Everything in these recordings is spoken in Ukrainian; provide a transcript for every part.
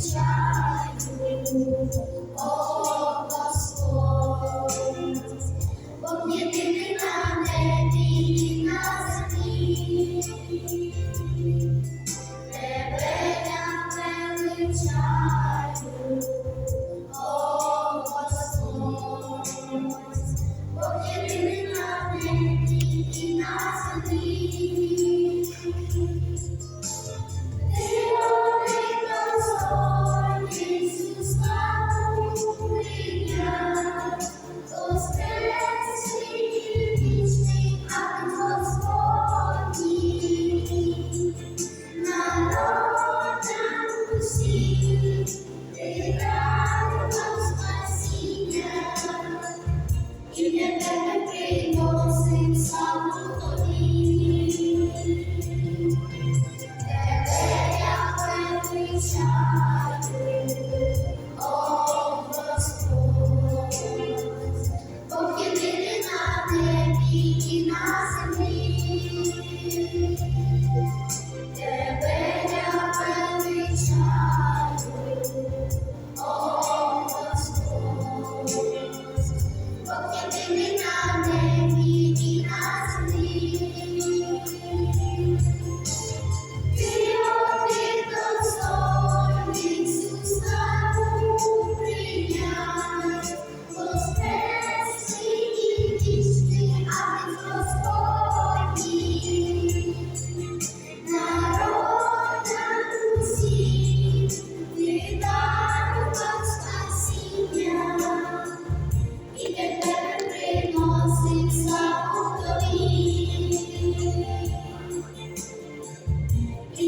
величаю, о Господь, Бог єдиний на небі і на землі. Тебе я величаю,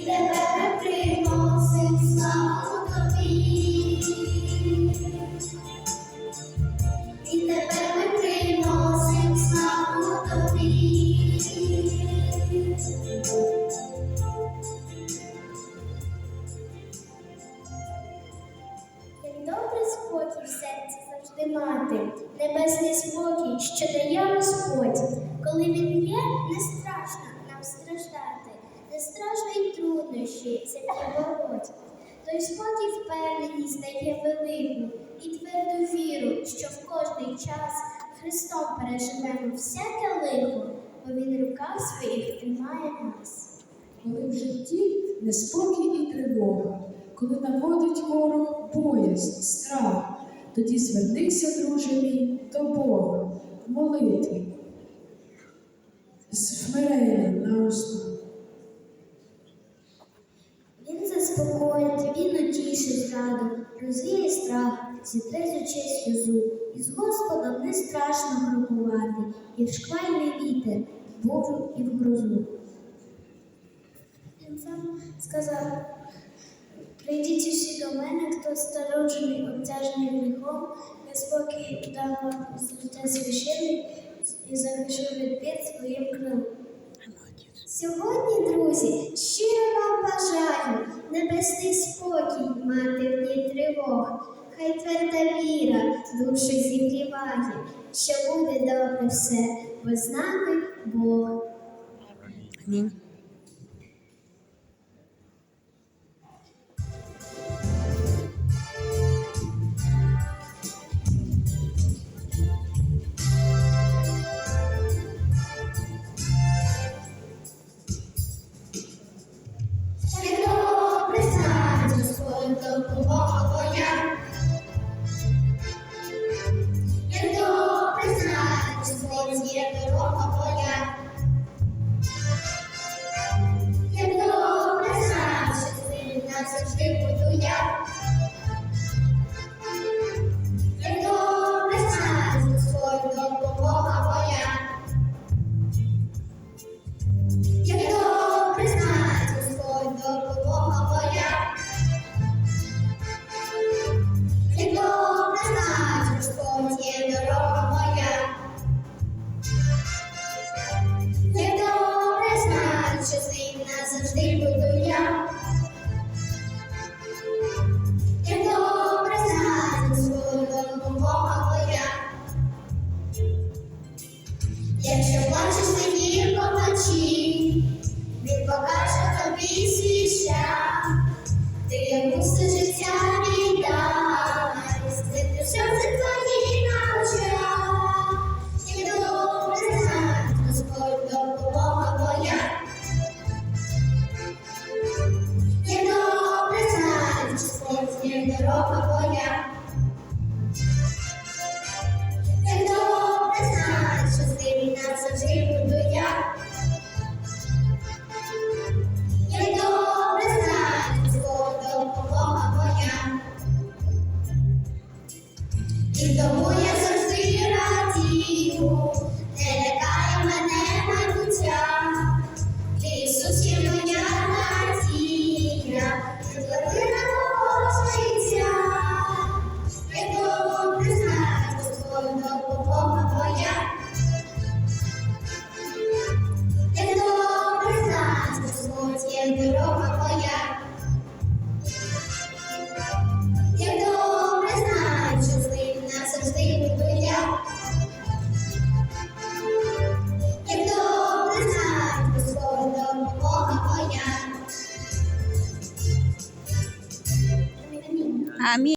тебе приносить славу тобі. І тебе приносить славу тобі. Як добре спокій серці завжди мати, небесний спокій, що дає Господь. Коли він є, не страшно страшно труднощі це побороть. Той спокій впевненість дає велику і тверду віру, що в кожний час Христом переживемо всяке лихо, бо Він руках своїх тримає нас. Коли в житті неспокій і тривога, коли наводить ворог боязнь, страх, тоді звернися, друже мій, до Бога молитві. З смиренням на основі. Він заспокоїть, він утішить розвіє страх, зітре з очей сльозу. І з Господом не страшно крокувати, і в шквальний вітер, в бурю і в грозу. Він сам сказав, прийдіть усі до мене, хто староджений, обтяжений гріхом, я спокій дам вам серця священний і захищу від бід своїм крилом. Сьогодні, друзі, щиро вам бажаю небесний спокій мати в. Хай тверда віра душу зігріває, що буде добре все, бо з нами Бог. Амінь. Добре знать, Господь є дорога твоя. І тому я завжди радію,